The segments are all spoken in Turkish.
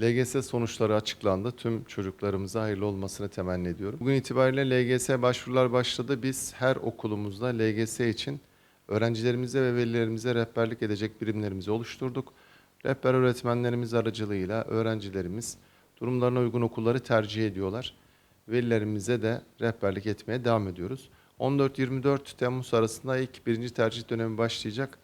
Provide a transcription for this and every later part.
LGS sonuçları açıklandı. Tüm çocuklarımıza hayırlı olmasını temenni ediyorum. Bugün itibariyle LGS başvurular başladı. Biz her okulumuzda LGS için öğrencilerimize ve velilerimize rehberlik edecek birimlerimizi oluşturduk. Rehber öğretmenlerimiz aracılığıyla öğrencilerimiz durumlarına uygun okulları tercih ediyorlar. Velilerimize de rehberlik etmeye devam ediyoruz. 14-24 Temmuz arasında ilk birinci tercih dönemi başlayacak.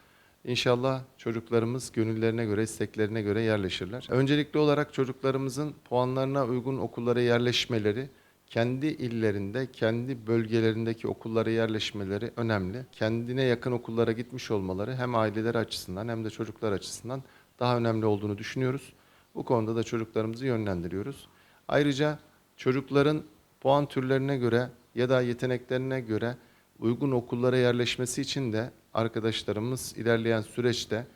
İnşallah çocuklarımız gönüllerine göre, isteklerine göre yerleşirler. Öncelikli olarak çocuklarımızın puanlarına uygun okullara yerleşmeleri, kendi illerinde, kendi bölgelerindeki okullara yerleşmeleri önemli. Kendine yakın okullara gitmiş olmaları hem aileler açısından hem de çocuklar açısından daha önemli olduğunu düşünüyoruz. Bu konuda da çocuklarımızı yönlendiriyoruz. Ayrıca çocukların puan türlerine göre ya da yeteneklerine göre uygun okullara yerleşmesi için de arkadaşlarımız ilerleyen süreçte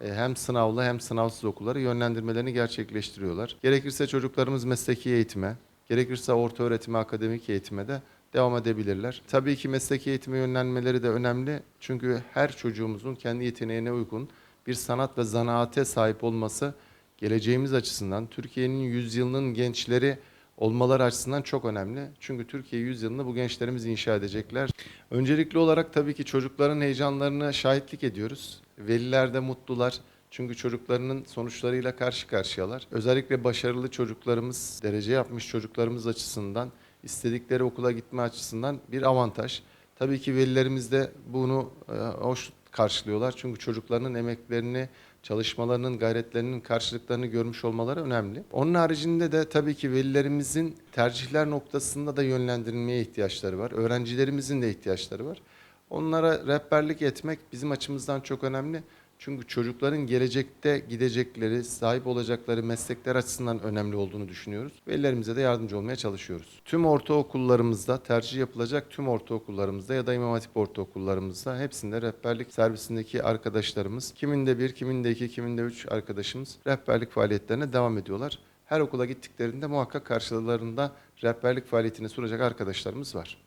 e, hem sınavlı hem sınavsız okulları yönlendirmelerini gerçekleştiriyorlar. Gerekirse çocuklarımız mesleki eğitime, gerekirse orta öğretime, akademik eğitime de devam edebilirler. Tabii ki mesleki eğitime yönlenmeleri de önemli. Çünkü her çocuğumuzun kendi yeteneğine uygun bir sanat ve zanaate sahip olması geleceğimiz açısından, Türkiye'nin yüzyılının gençleri olmaları açısından çok önemli. Çünkü Türkiye yüzyılını bu gençlerimiz inşa edecekler. Öncelikli olarak tabii ki çocukların heyecanlarına şahitlik ediyoruz. Veliler de mutlular. Çünkü çocuklarının sonuçlarıyla karşı karşıyalar. Özellikle başarılı çocuklarımız, derece yapmış çocuklarımız açısından, istedikleri okula gitme açısından bir avantaj. Tabii ki velilerimiz de bunu e, hoş karşılıyorlar. Çünkü çocuklarının emeklerini, çalışmalarının, gayretlerinin karşılıklarını görmüş olmaları önemli. Onun haricinde de tabii ki velilerimizin tercihler noktasında da yönlendirilmeye ihtiyaçları var. Öğrencilerimizin de ihtiyaçları var. Onlara rehberlik etmek bizim açımızdan çok önemli. Çünkü çocukların gelecekte gidecekleri, sahip olacakları meslekler açısından önemli olduğunu düşünüyoruz. Velilerimize de yardımcı olmaya çalışıyoruz. Tüm ortaokullarımızda, tercih yapılacak tüm ortaokullarımızda ya da İmam Hatip ortaokullarımızda hepsinde rehberlik servisindeki arkadaşlarımız, kiminde bir, kiminde iki, kiminde üç arkadaşımız rehberlik faaliyetlerine devam ediyorlar. Her okula gittiklerinde muhakkak karşılarında rehberlik faaliyetini sunacak arkadaşlarımız var.